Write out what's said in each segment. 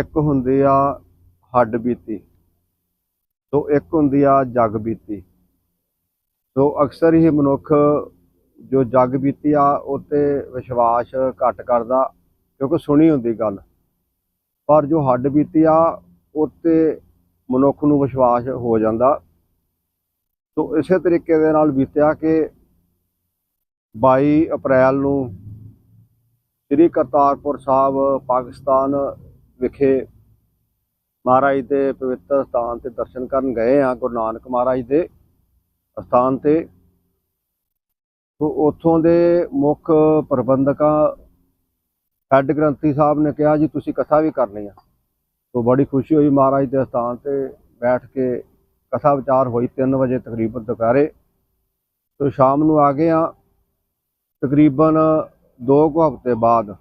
ਇੱਕ ਹੁੰਦੀ ਆ ਹੱਡ ਬੀਤੀ ਸੋ ਇੱਕ ਹੁੰਦੀ ਆ ਜਗ ਬੀਤੀ। ਸੋ ਅਕਸਰ ਹੀ ਮਨੁੱਖ ਜੋ ਜਗ ਬੀਤੀ ਆ ਉਤੇ ਵਿਸ਼ਵਾਸ ਘੱਟ ਕਰਦਾ ਕਿਉਂਕਿ ਸੁਣੀ ਹੁੰਦੀ ਗੱਲ। ਪਰ ਜੋ ਹੱਡ ਬੀਤੀ ਆ ਉਤੇ ਮਨੁੱਖ ਨੂੰ ਵਿਸ਼ਵਾਸ ਹੋ ਜਾਂਦਾ। ਸੋ ਇਸੇ ਤਰੀਕੇ ਦੇ ਨਾਲ ਬੀਤਿਆ ਕਿ 22 ਅਪ੍ਰੈਲ ਨੂੰ ਸ੍ਰੀ ਕਰਤਾਰਪੁਰ ਸਾਹਿਬ, ਪਾਕਿਸਤਾਨ ਵਿਖੇ ਮਹਾਰਾਜ ਦੇ ਪਵਿੱਤਰ ਸਥਾਨ ਤੇ ਦਰਸ਼ਨ ਕਰਨ ਗਏ ਆ ਗੁਰੂ ਨਾਨਕ ਮਹਾਰਾਜ ਦੇ ਸਥਾਨ ਤੇ। ਸੋ ਉੱਥੋਂ ਦੇ ਮੁੱਖ ਪ੍ਰਬੰਧਕਾਂ, ਹੈੱਡ ਗ੍ਰੰਥੀ ਸਾਹਿਬ ਨੇ ਕਿਹਾ, ਜੀ, ਤੁਸੀਂ ਕਥਾ ਵੀ ਕਰਨੀ ਆ। ਸੋ ਬੜੀ ਖੁਸ਼ੀ ਹੋਈ ਮਹਾਰਾਜ ਦੇ ਸਥਾਨ ਤੇ ਬੈਠ ਕੇ ਕਥਾ ਵਿਚਾਰ ਹੋਈ 3 ਵਜੇ ਤਕਰੀਬਨ ਦੁਪਹਿਰੇ। ਸੋ ਸ਼ਾਮ ਨੂੰ ਆ ਗਏ ਆ ਤਕਰੀਬਨ 2 ਕੁ ਹਫ਼ਤੇ ਬਾਅਦ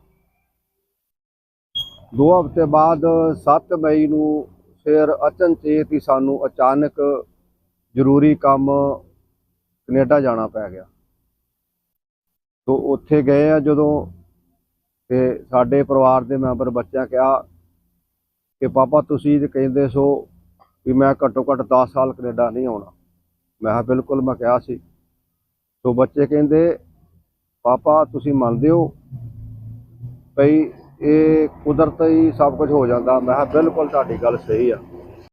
ਦੋ ਹਫ਼ਤੇ ਬਾਅਦ 7 ਮਈ ਨੂੰ ਫਿਰ ਅਚਨਚੇਤ ਹੀ ਸਾਨੂੰ ਅਚਾਨਕ ਜ਼ਰੂਰੀ ਕੰਮ ਕੈਨੇਡਾ ਜਾਣਾ ਪੈ ਗਿਆ। ਤੋ ਉੱਥੇ ਗਏ ਆ ਜਦੋਂ ਤੇ ਸਾਡੇ ਪਰਿਵਾਰ ਦੇ ਮੈਂਬਰ ਬੱਚਿਆਂ ਕਿਹਾ ਕਿ, ਪਾਪਾ, ਤੁਸੀਂ ਤੇ ਕਹਿੰਦੇ ਸੋ ਵੀ ਮੈਂ ਘੱਟੋ ਘੱਟ 10 ਸਾਲ ਕੈਨੇਡਾ ਨਹੀਂ ਆਉਣਾ। ਮੈਂ ਕਿਹਾ, ਬਿਲਕੁਲ, ਮੈਂ ਕਿਹਾ ਸੀ। ਸੋ ਬੱਚੇ ਕਹਿੰਦੇ, ਪਾਪਾ, ਤੁਸੀਂ ਮੰਨਦੇ ਹੋ ਭਈ ਇਹ ਕੁਦਰਤ ਹੀ ਸਭ ਕੁਝ ਹੋ ਜਾਂਦਾ। ਮੈਂ ਕਿਹਾ ਬਿਲਕੁਲ ਤੁਹਾਡੀ ਗੱਲ ਸਹੀ ਆ।